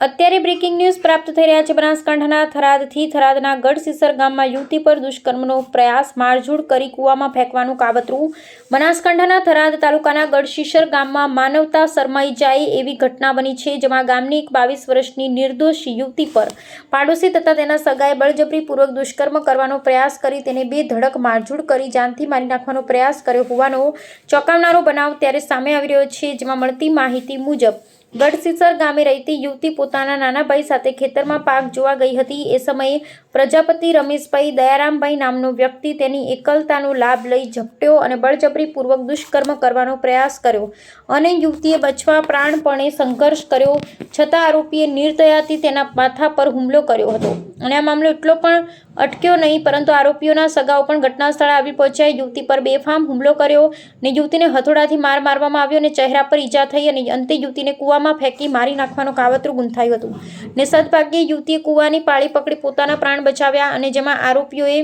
અત્યારે breaking news પ્રાપ્ત થઈ રહ્યા છે. બનાસકાંઠાના થરાદથી થરાદના ગઢસીસર ગામમાં યુવતી પર દુષ્કર્મનો પ્રયાસ મારઝૂડ કરી કૂવામાં ફેંકવાનું કાવતરું. બનાસકાંઠાના થરાદ તાલુકાના ગઢશીસર ગામમાં માનવતા શરમાઈ જાય એવી ઘટના બની છે, જેમાં ગામની એક બાવીસ વર્ષની નિર્દોષ યુવતી પર પાડોશી તથા તેના સગાએ બળજબરીપૂર્વક દુષ્કર્મ કરવાનો પ્રયાસ કરી તેને બે ધડક મારઝૂડ કરી જાનથી મારી નાખવાનો પ્રયાસ કર્યો હોવાનો ચોંકાવનારો બનાવ ત્યારે સામે આવી રહ્યો છે, જેમાં મળતી માહિતી મુજબ ગઢસીસર ગામે રહેતી યુવતી પોતાના નાના ભાઈ સાથે ખેતરમાં પાક જોવા ગઈ હતી. એ સમયે પ્રજાપતિ રમેશભાઈ દયારામભાઈ નામનો વ્યક્તિ તેની એકલતાનો લાભ લઈ ઝપટ્યો અને બળજબરીપૂર્વક દુષ્કર્મ કરવાનો પ્રયાસ કર્યો અને યુવતીએ બચવા પ્રાણપણે સંઘર્ષ કર્યો. છતાં આરોપીએ નિર્દયાથી તેના માથા પર હુમલો કર્યો હતો અને આ મામલો એટલો પણ અટક્યો નહીં, પરંતુ આરોપીઓના સગાઓ પણ ઘટના સ્થળે આવી પહોંચ્યા. યુવતી પર બેફામ હુમલો કર્યો ને યુવતીને હથોડાથી માર મારવામાં આવ્યો અને ચહેરા પર ઈજા થઈ અને અંતે યુવતીને કૂવામાં ફેંકી મારી નાખવાનું કાવતરું ગુંથાયું હતું. ને સદભાગ્યે યુવતીએ કૂવાની પાળી પકડી પોતાના પ્રાણ બચાવ્યા અને જેમાં આરોપીઓએ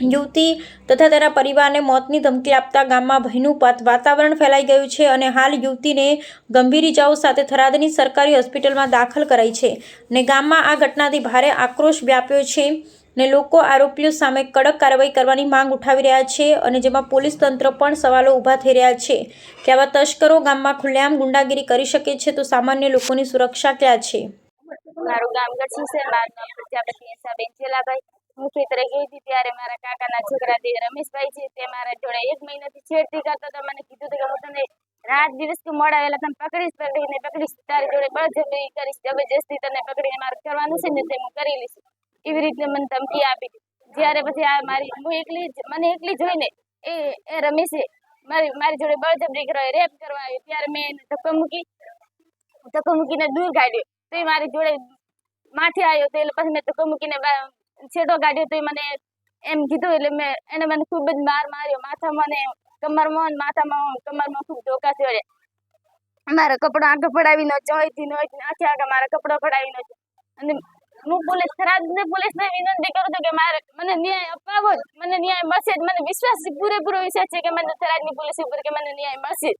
યુવતી તથા તેના પરિવારને મોતની ધમકી આપતા ગામમાં ભયનું વાતાવરણ ફેલાઈ ગયું છે અને હાલ યુવતીને ગંભીર ઇજાઓ સાથે થરાદની સરકારી હોસ્પિટલમાં દાખલ કરાઈ છે ને ગામમાં આ ઘટનાથી ભારે આક્રોશ વ્યાપ્યો છે ને લોકો આરોપીઓ સામે કડક કાર્યવાહી કરવાની માંગ ઉઠાવી રહ્યા છે અને જેમાં પોલીસ તંત્ર પણ સવાલો ઊભા થઈ રહ્યા છે કે આવા તસ્કરો ગામમાં ખુલ્લેઆમ ગુંડાગીરી કરી શકે છે તો સામાન્ય લોકોની સુરક્ષા ક્યાં છે? મારું ગામ ગઢસી છે મારું હતી ત્યારે મારા કાકાના છોકરા તે રમેશભાઈ છે, તે મારા જોડે એક મહિનાથી છેડતી કરતા હતા. મને કીધું હતું કે હું તને રાત દિવસ તું મોડા વહેલા પકડીશ પકડીને પકડીશ. તારી જોડે બળજબરી કરીશ, જબરજસ્તી તને પકડીને મારે કરવાનું છે ને તે હું કરી લઈશ. એવી રીતે મને ધમકી આપી. જ્યારે પછી આ મારી, હું એકલી મને એકલી જોઈને એ એ રમેશે, મારી મારી જોડે બળજબરી કરવા, રેપ કરવા આવી. ત્યારે મેં એને ધક્કો મૂકી, ધક્કો મૂકીને દૂર કાઢ્યો. તો મારી જોડે માથે આવ્યો તો એટલે પછી મેં ધક્કો મૂકીને છેડો કાઢ્યો તો મને એમ કીધું એટલે મેં એને મને ખૂબ જ માર માર્યો. માથામાં ને કમરમાં ને માથામાં કમરમાં ખૂબ ધોકા થયો મારા કપડા આગળ પડાવીને જોઈથી નોઈથી આખે આગળ મારા કપડા પડાવીને અને હું પોલીસ ખરાબ પોલીસને વિનંતી કરું છું કે મારે મને ન્યાય અપાવો મને ન્યાય મળશે મને વિશ્વાસ પૂરેપૂરો વિશ્વાસ છે કે મને થરાદની પોલીસ ઉપર કે મને ન્યાય મળશે